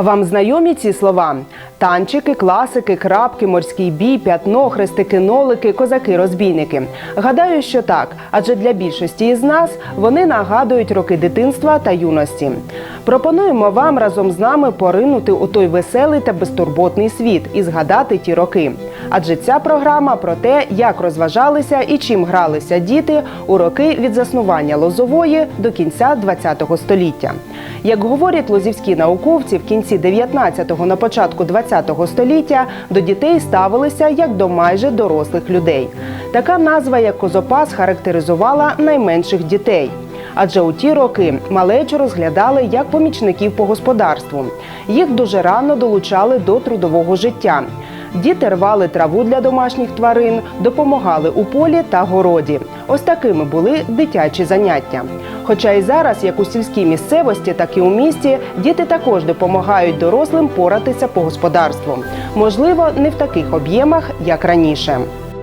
А вам знайомі ці слова? Танчики, класики, крапки, морський бій, п'ятно, хрестики, нолики, козаки, розбійники. Гадаю, що так, адже для більшості із нас вони нагадують роки дитинства та юності. Пропонуємо вам разом з нами поринути у той веселий та безтурботний світ і згадати ті роки. Адже ця програма про те, як розважалися і чим гралися діти у роки від заснування Лозової до кінця ХХ століття. Як говорять лозівські науковці, в кінці 19-го на початку 20-го століття до дітей ставилися як до майже дорослих людей. Така назва, як козопас, характеризувала найменших дітей. Адже у ті роки малечу розглядали як помічників по господарству. Їх дуже рано долучали до трудового життя. Діти рвали траву для домашніх тварин, допомагали у полі та городі. Ось такими були дитячі заняття. Хоча і зараз, як у сільській місцевості, так і у місті, діти також допомагають дорослим поратися по господарству. Можливо, не в таких об'ємах, як раніше.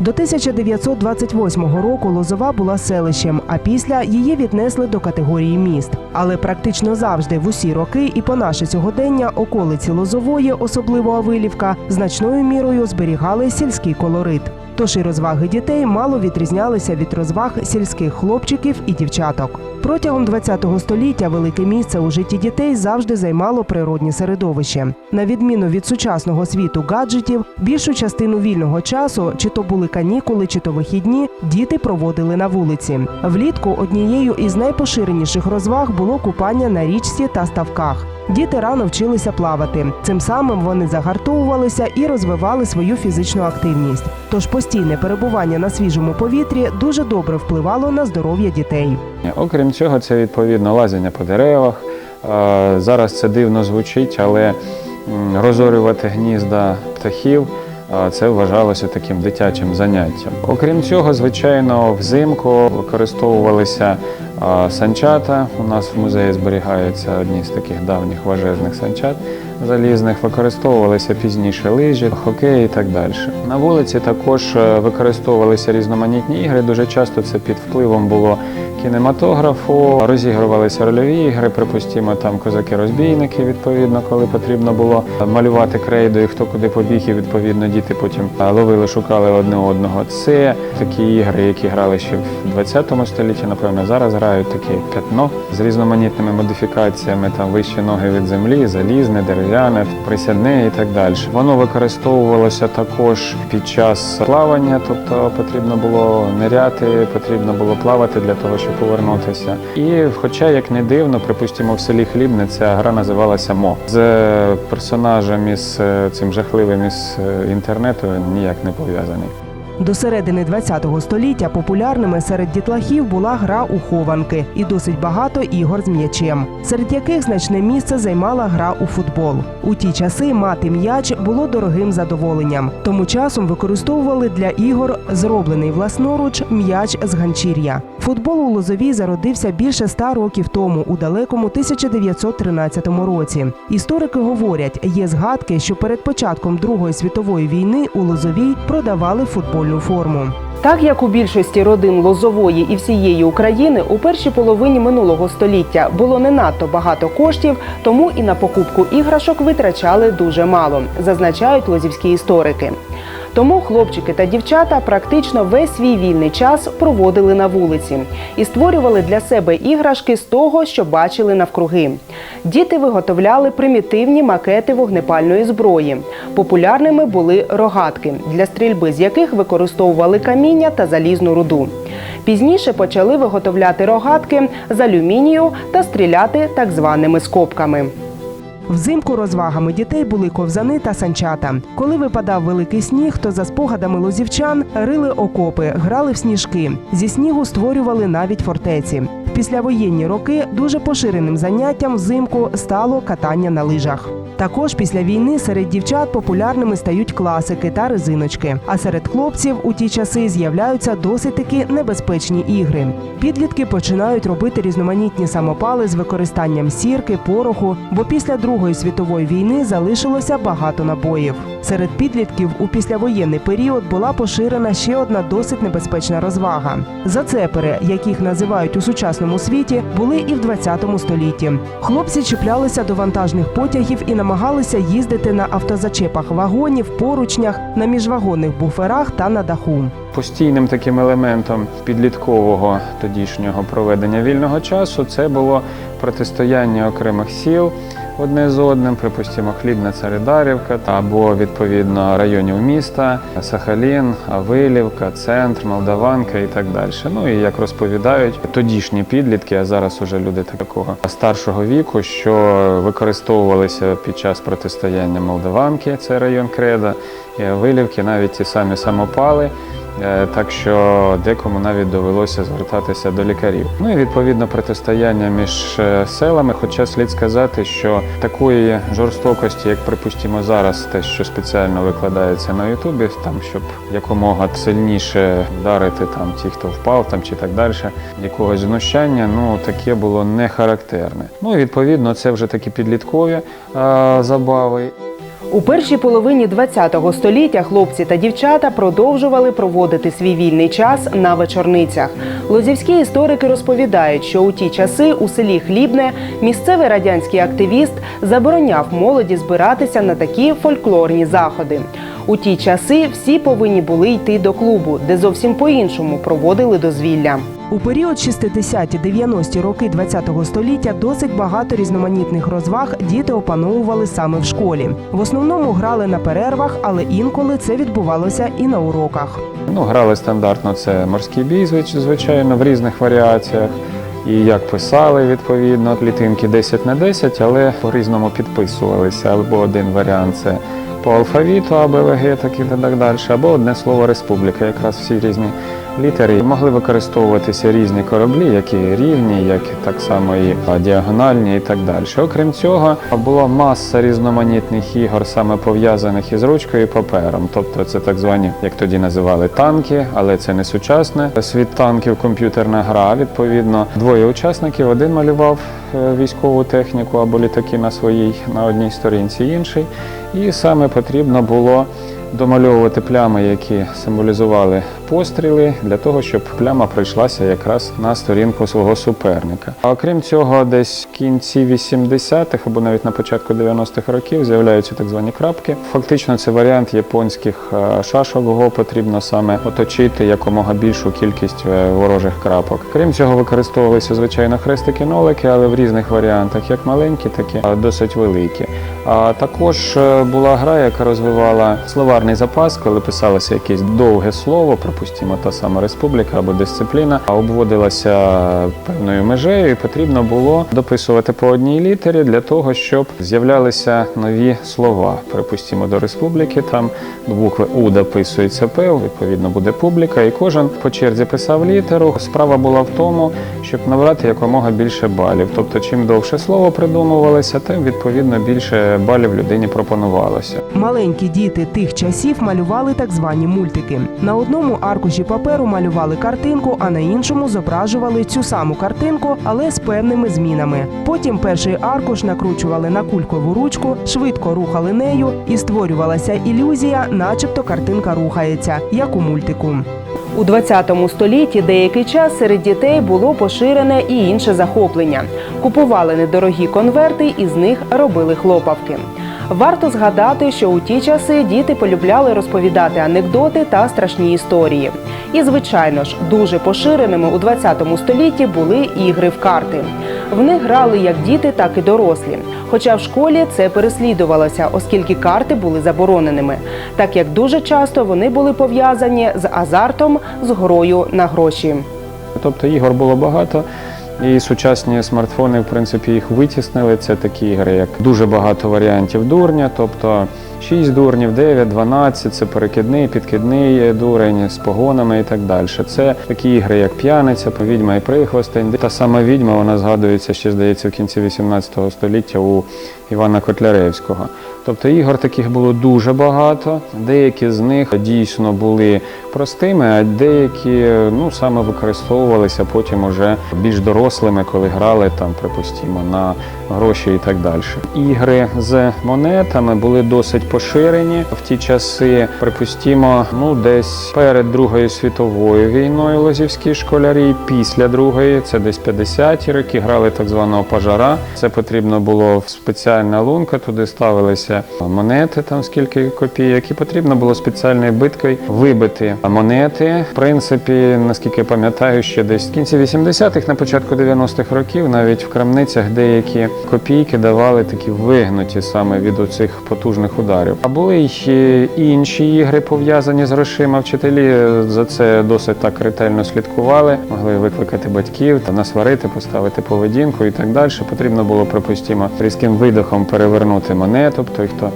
До 1928 року Лозова була селищем, а після її віднесли до категорії міст. Але практично завжди в усі роки і по наше сьогодення околиці Лозової, особливо Авилівка, значною мірою зберігали сільський колорит. Тож і розваги дітей мало відрізнялися від розваг сільських хлопчиків і дівчаток. Протягом ХХ століття велике місце у житті дітей завжди займало природні середовище. На відміну від сучасного світу гаджетів, більшу частину вільного часу, чи то були канікули, чи то вихідні, діти проводили на вулиці. Влітку однією із найпоширеніших розваг було купання на річці та ставках. Діти рано вчилися плавати. Цим самим вони загартовувалися і розвивали свою фізичну активність. Тож постійне перебування на свіжому повітрі дуже добре впливало на здоров'я дітей. Окрім цього, це відповідно лазіння по деревах. Зараз це дивно звучить, але розорювати гнізда птахів це вважалося таким дитячим заняттям. Окрім цього, звичайно, взимку використовувалися санчата. У нас в музеї зберігаються одні з таких давніх важезних санчат залізних. Використовувалися пізніше лижі, хокей і так далі. На вулиці також е, використовувалися різноманітні ігри. Дуже часто це під впливом було кінематографу, розігрувалися рольові ігри, припустимо, там козаки-розбійники, відповідно, коли потрібно було малювати крейдою, хто куди побіг, і відповідно діти потім ловили, шукали одне одного. Це такі ігри, які грали ще в 20 столітті, напевно, зараз грають таке п'ятно з різноманітними модифікаціями, там вищі ноги від землі, залізне, дерев'яне, присядне і так далі. Воно використовувалося також під час плавання, тобто потрібно було ниряти, потрібно було плавати для того, щоб повернутися. І, хоча, як не дивно, припустимо, в селі Хлібне ця гра називалася Мо. З е, персонажем із е, цим жахливим із е, інтернету ніяк не пов'язаний. До середини ХХ століття популярними серед дітлахів була гра у хованки і досить багато ігор з м'ячем, серед яких значне місце займала гра у футбол. У ті часи мати м'яч було дорогим задоволенням, тому часом використовували для ігор зроблений власноруч м'яч з ганчір'я. Футбол у Лозовій зародився більше ста років тому, у далекому 1913 році. Історики говорять, є згадки, що перед початком Другої світової війни у Лозовій продавали футбольну форму. Так як у більшості родин Лозової і всієї України у першій половині минулого століття було не надто багато коштів, тому і на покупку іграшок витрачали дуже мало, зазначають лозівські історики. Тому хлопчики та дівчата практично весь свій вільний час проводили на вулиці і створювали для себе іграшки з того, що бачили навкруги. Діти виготовляли примітивні макети вогнепальної зброї. Популярними були рогатки, для стрільби з яких використовували каміння та залізну руду. Пізніше почали виготовляти рогатки з алюмінію та стріляти так званими скобками. Взимку розвагами дітей були ковзани та санчата. Коли випадав великий сніг, то за спогадами лозівчан рили окопи, грали в сніжки. Зі снігу створювали навіть фортеці. Післявоєнні роки дуже поширеним заняттям взимку стало катання на лижах. Також після війни серед дівчат популярними стають класики та резиночки. А серед хлопців у ті часи з'являються досить таки небезпечні ігри. Підлітки починають робити різноманітні самопали з використанням сірки, пороху, бо після Другої світової війни залишилося багато набоїв. Серед підлітків у післявоєнний період була поширена ще одна досить небезпечна розвага. Зацепери, яких називають у сучасному світі, були і в 20 столітті. Хлопці чіплялися до вантажних потягів і намагалися їздити на автозачепах вагонів, поручнях, на міжвагонних буферах та на даху. Постійним таким елементом підліткового тодішнього проведення вільного часу це було протистояння окремих сіл одне з одним, припустимо, Хлібна Царидарівка або відповідно районів міста, Сахалін, Авилівка, Центр, Молдаванка і так далі. Ну і як розповідають тодішні підлітки, а зараз уже люди такого старшого віку, що використовувалися під час протистояння Молдаванки, це район Креда, і Авилівки, навіть ті самі самопали. Е, Так що декому навіть довелося звертатися до лікарів. Ну і відповідно протистояння між е, селами. Хоча слід сказати, що такої жорстокості, як припустимо зараз, те, що спеціально викладається на Ютубі, там щоб якомога сильніше вдарити там ті, хто впав, там чи так далі, якогось знущання, ну таке було не характерне. Ну і відповідно, це вже такі підліткові а, забави. У першій половині ХХ століття хлопці та дівчата продовжували проводити свій вільний час на вечорницях. Лозівські історики розповідають, що у ті часи у селі Хлібне місцевий радянський активіст забороняв молоді збиратися на такі фольклорні заходи. У ті часи всі повинні були йти до клубу, де зовсім по-іншому проводили дозвілля. У період 60-90-ті роки ХХ століття досить багато різноманітних розваг діти опановували саме в школі. В основному грали на перервах, але інколи це відбувалося і на уроках. Ну, грали стандартно це морський бій, звичайно, в різних варіаціях. І як писали, відповідно, клітинки 10 на 10, але по-різному підписувалися. Або один варіант це по алфавіту, АБВГ, так і так далі, або одне слово республіка, якраз всі різні літери. Могли використовуватися різні кораблі, які рівні, як і так само і діагональні і так далі. Окрім цього, була маса різноманітних ігор, саме пов'язаних із ручкою і папером. Тобто це так звані, як тоді називали, танки, але це не сучасне. Світ танків комп'ютерна гра. Відповідно, двоє учасників. Один малював е, військову техніку або літаки на своїй на одній сторінці, інший. І саме потрібно було домальовувати плями, які символізували постріли, для того, щоб пляма прийшлася якраз на сторінку свого суперника. А окрім цього, десь в кінці 80-х або навіть на початку 90-х років з'являються так звані крапки. Фактично, це варіант японських е, шашок, го потрібно саме оточити якомога більшу кількість е, ворожих крапок. Крім цього, використовувалися звичайно хрестики-нолики, але в різних варіантах, як маленькі, так і е, досить великі. А також була гра, яка розвивала словарний запас, коли писалося якесь довге слово, припустимо, та сама республіка або дисципліна, обводилася певною межею, і потрібно було дописувати по одній літері для того, щоб з'являлися нові слова. Припустимо, до республіки там до букви У дописується П, відповідно буде публіка, і кожен по черзі писав літеру. Справа була в тому, щоб набрати якомога більше балів. Тобто, чим довше слово придумувалося, тим відповідно більше балів людині пропонувалося. Маленькі діти тих часів малювали так звані мультики. На одному аркуші паперу малювали картинку, а на іншому зображували цю саму картинку, але з певними змінами. Потім перший аркуш накручували на кулькову ручку, швидко рухали нею, і створювалася ілюзія, начебто картинка рухається, як у мультику. У 20 столітті деякий час серед дітей було поширене і інше захоплення. Купували недорогі конверти і з них робили хлопавки. Варто згадати, що у ті часи діти полюбляли розповідати анекдоти та страшні історії. І, звичайно ж, дуже поширеними у 20 столітті були ігри в карти. В них грали як діти, так і дорослі. Хоча в школі це переслідувалося, оскільки карти були забороненими, так як дуже часто вони були пов'язані з азартом, з грою на гроші. Тобто ігор було багато. І сучасні смартфони, в принципі, їх витіснили. Це такі ігри, як дуже багато варіантів дурня, тобто 6 дурнів, 9, 12, це перекидний, підкидний дурень з погонами і так далі. Це такі ігри, як п'яниця, відьма і прихвостень. Та сама відьма вона згадується ще, здається, в кінці 18 століття у Івана Котляревського. Тобто ігор таких було дуже багато. Деякі з них дійсно були простими, а деякі ну саме використовувалися потім уже більш дорослими, коли грали там, припустимо, на гроші і так далі. Ігри з монетами були досить поширені в ті часи. Припустімо, ну десь перед Другою світовою війною лозівські школярі, після другої, це десь 50-ті роки, грали так званого пожара. Це потрібно було спеціальна лунка, туди ставилися монети, там скільки копійок, і потрібно було спеціальною биткою вибити монети. В принципі, наскільки я пам'ятаю, ще десь в кінці 80-х, на початку 90-х років, навіть в крамницях деякі копійки давали такі вигнуті саме від оцих потужних ударів. А були й інші ігри пов'язані з грошима. Вчителі за це досить так ретельно слідкували, могли викликати батьків та насварити, поставити поведінку і так далі. Потрібно було, припустимо, різким видохом перевернути монету. Той, хто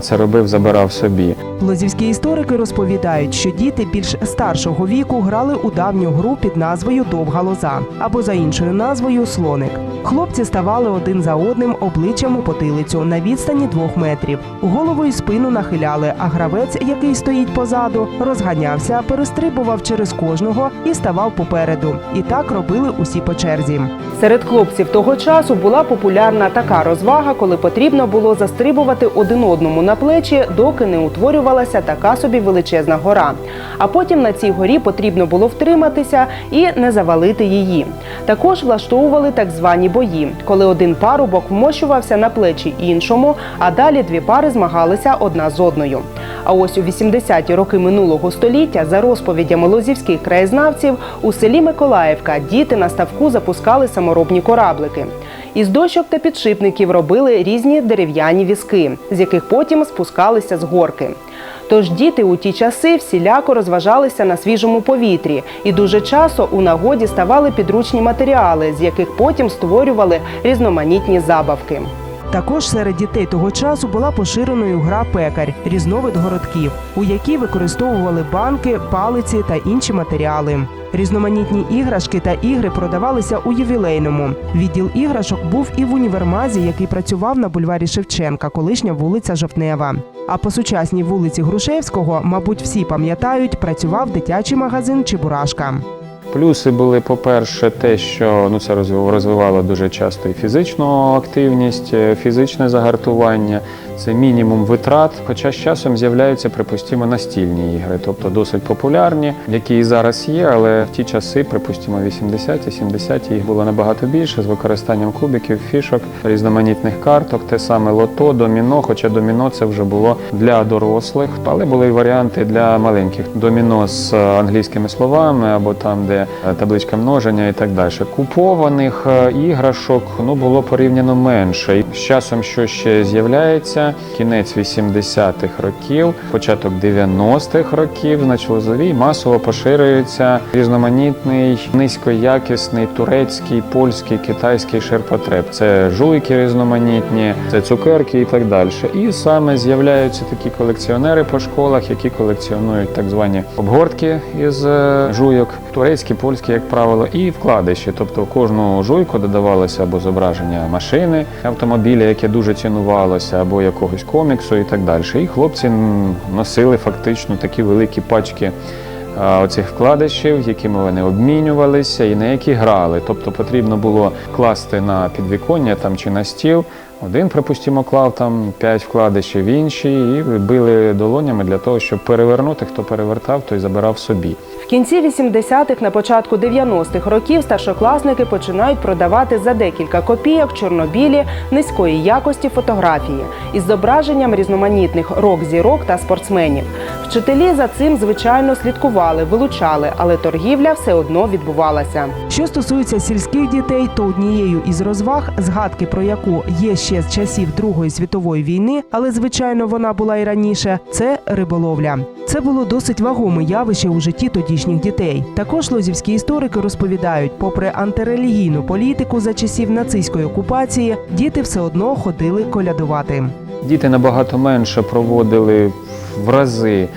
це робив, забирав собі. Лозівські історики розповідають, що діти більш старшого віку грали у давню гру під назвою Довга лоза або за іншою назвою Слоник. Хлопці ставали один за одним обличчям у потилицю на відстані двох метрів. Голову і спину нахиляли, а гравець, який стоїть позаду, розганявся, перестрибував через кожного і ставав попереду. І так робили усі по черзі. Серед хлопців того часу була популярна така розвага, коли потрібно було застрибувати один одному на плечі, доки не утворювалася така собі величезна гора. А потім на цій горі потрібно було втриматися і не завалити її. Також влаштовували так звані бої, коли один парубок вмощувався на плечі іншому, а далі дві пари змагалися одна з одною. А ось у 80-ті роки минулого століття, за розповідями лозівських краєзнавців, у селі Миколаївка діти на ставку запускали саморобні кораблики. Із дощок та підшипників робили різні дерев'яні візки, з яких потім спускалися з горки. Тож діти у ті часи всіляко розважалися на свіжому повітрі, і дуже часто у нагоді ставали підручні матеріали, з яких потім створювали різноманітні забавки. Також серед дітей того часу була поширеною гра пекар, різновид городків, у якій використовували банки, палиці та інші матеріали. Різноманітні іграшки та ігри продавалися у ювілейному. Відділ іграшок був і в універмазі, який працював на бульварі Шевченка, колишня вулиця Жовтнева. А по сучасній вулиці Грушевського, мабуть, всі пам'ятають, працював дитячий магазин Чебурашка. Плюси були, по-перше, те, що ну це розвив- розвивало дуже часто і фізичну активність, е, фізичне загартування, це мінімум витрат. Хоча з часом з'являються, припустимо, настільні ігри, тобто досить популярні, які і зараз є, але в ті часи, припустимо, 80-ті, 70-ті їх було набагато більше з використанням кубиків, фішок, різноманітних карток, те саме лото, доміно, хоча доміно це вже було для дорослих, але були й варіанти для маленьких. Доміно з е, англійськими словами або там, де е, табличка множення і так далі. Купованих е, іграшок ну було порівняно менше. З часом, що ще з'являється, кінець 80-х років, початок 90-х років, значить лозовій масово поширюється різноманітний низькоякісний турецький, польський, китайський ширпотреб. Це жуйки різноманітні, це цукерки і так далі. І саме з'являються такі колекціонери по школах, які колекціонують так звані обгортки із е, жуйок, турецькі, польські, як правило, і вкладиші. Тобто в кожну жуйку додавалося або зображення машини, автомобіля, яке дуже цінувалося, або якогось коміксу і так далі. І хлопці носили фактично такі великі пачки оцих вкладишів, якими вони обмінювалися і на які грали. Тобто потрібно було класти на підвіконня там чи на стіл. Один, припустимо, клав там 5 вкладишів, інші і били долонями для того, щоб перевернути. Хто перевертав, той забирав собі. Кінці 80-х, на початку 90-х років старшокласники починають продавати за декілька копійок чорнобілі низької якості фотографії із зображенням різноманітних рок-зірок та спортсменів. Вчителі за цим звичайно слідкували, вилучали, але торгівля все одно відбувалася. Що стосується сільських дітей, то однією із розваг, згадки про яку є ще з часів Другої світової війни, але звичайно вона була і раніше. Це риболовля. Це було досить вагоме явище у житті тодішніх дітей. Також лозівські історики розповідають, попри антирелігійну політику за часів нацистської окупації, діти все одно ходили колядувати. Діти набагато менше проводили в рази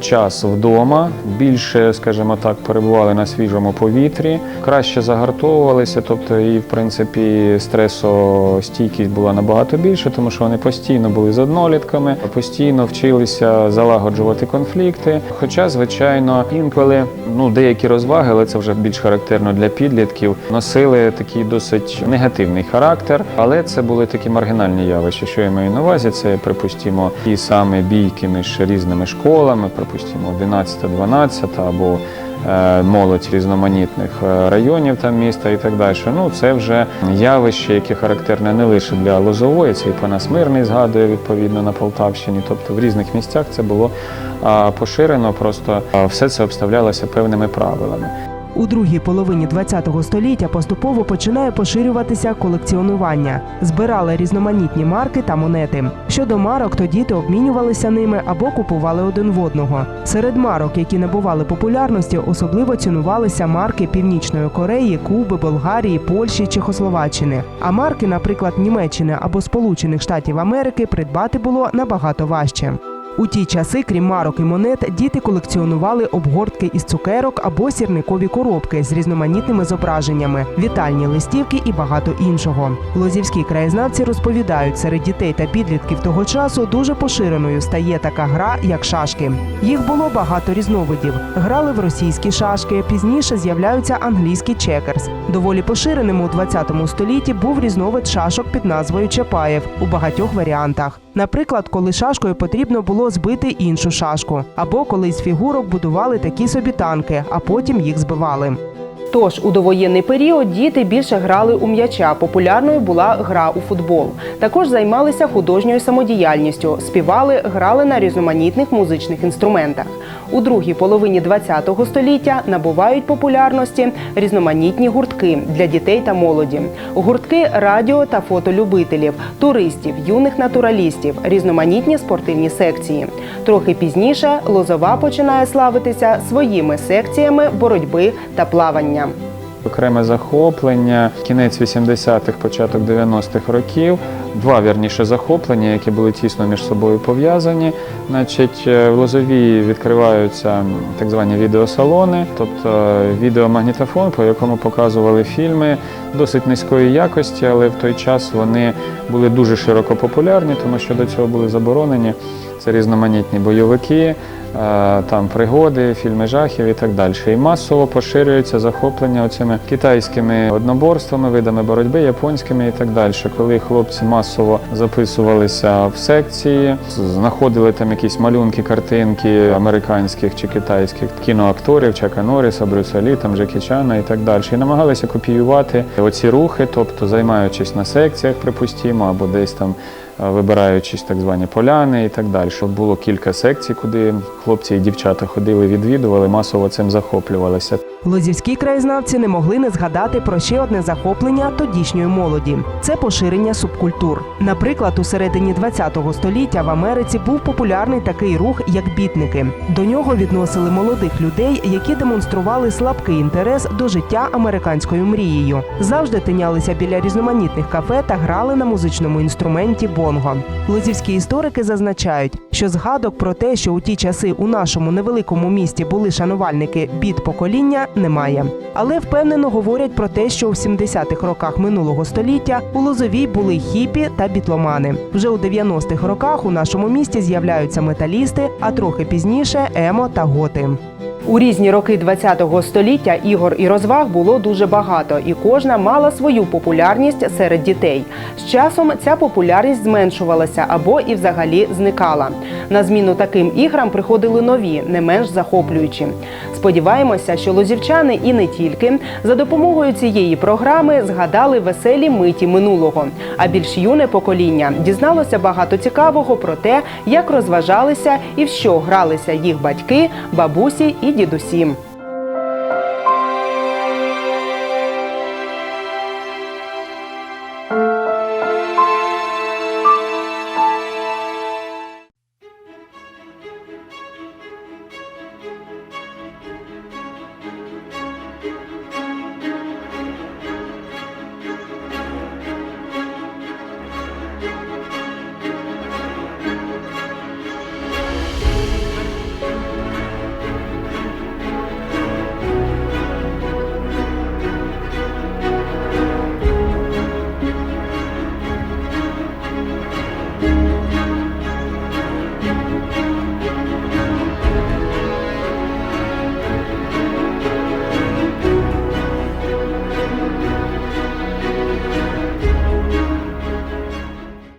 час вдома, більше, скажімо так, перебували на свіжому повітрі, краще загартовувалися, тобто і в принципі стресостійкість була набагато більше, тому що вони постійно були з однолітками, постійно вчилися залагоджувати конфлікти. Хоча, звичайно, інколи ну деякі розваги, але це вже більш характерно для підлітків, носили такий досить негативний характер, але це були такі маргінальні явища. Що я маю на увазі, це припустимо ті саме бійки між різними школами, припустимо 11-12 або е, молодь різноманітних е, районів там міста і так далі. Ну це вже явище, яке характерне не лише для Лозової, це і Панас Мирний згадує відповідно на Полтавщині. Тобто в різних місцях це було поширено, просто все це обставлялося певними правилами. У другій половині ХХ століття поступово починає поширюватися колекціонування. Збирали різноманітні марки та монети. Щодо марок, то діти обмінювалися ними або купували один в одного. Серед марок, які набували популярності, особливо цінувалися марки Північної Кореї, Куби, Болгарії, Польщі, Чехословаччини. А марки, наприклад, Німеччини або Сполучених Штатів Америки, придбати було набагато важче. У ті часи, крім марок і монет, діти колекціонували обгортки із цукерок або сірникові коробки з різноманітними зображеннями, вітальні листівки і багато іншого. Лозівські краєзнавці розповідають, серед дітей та підлітків того часу дуже поширеною стає така гра, як шашки. Їх було багато різновидів. Грали в російські шашки. Пізніше з'являються англійські чекерс. Доволі поширеним у 20 столітті був різновид шашок під назвою Чапаєв у багатьох варіантах. Наприклад, коли шашкою потрібно було збити іншу шашку, або коли з фігурок будували такі собі танки, а потім їх збивали. Тож у довоєнний період діти більше грали у м'яча. Популярною була гра у футбол. Також займалися художньою самодіяльністю, співали, грали на різноманітних музичних інструментах. У другій половині ХХ століття набувають популярності різноманітні гуртки для дітей та молоді, гуртки радіо та фотолюбителів, туристів, юних натуралістів, різноманітні спортивні секції. Трохи пізніше Лозова починає славитися своїми секціями боротьби та плавання. Окреме захоплення, кінець 80-х, початок 90-х років. Два вірніше захоплення, які були тісно між собою пов'язані. Значить, е, в Лозовій відкриваються так звані відеосалони, тобто е, відеомагнітофон, по якому показували фільми досить низької якості, але в той час вони були дуже широко популярні, тому що до цього були заборонені. Це різноманітні бойовики, там пригоди, фільми жахів і так далі. І масово поширюється захоплення оцими китайськими одноборствами, видами боротьби, японськими і так далі. Коли хлопці масово записувалися в секції, знаходили там якісь малюнки, картинки американських чи китайських кіноакторів, Чака Норріса, Брюса Лі, там Джекі Чана і так далі. І намагалися копіювати оці рухи, тобто займаючись на секціях, припустімо, або десь там е, вибираючись так звані поляни і так далі. Було кілька секцій, куди хлопці і дівчата ходили, відвідували, масово цим захоплювалися. Лозівські краєзнавці не могли не згадати про ще одне захоплення тодішньої молоді це поширення субкультур. Наприклад, у середині ХХ століття в Америці був популярний такий рух, як бітники. До нього відносили молодих людей, які демонстрували слабкий інтерес до життя американською мрією. Завжди тинялися біля різноманітних кафе та грали на музичному інструменті бонго. Лозівські історики зазначають, що згадок про те, що у ті часи у нашому невеликому місті були шанувальники біт покоління, немає. Але впевнено говорять про те, що в 70-х роках минулого століття у Лозовій були хіпі та бітломани. Вже у 90-х роках у нашому місті з'являються металісти, а трохи пізніше емо та готи. У різні роки ХХ століття ігор і розваг було дуже багато, і кожна мала свою популярність серед дітей. З часом ця популярність зменшувалася або і взагалі зникала. На зміну таким іграм приходили нові, не менш захоплюючі. Сподіваємося, що лозівчани і не тільки за допомогою цієї програми згадали веселі миті минулого. А більш юне покоління дізналося багато цікавого про те, як розважалися і в що гралися їх батьки, бабусі і дідусі.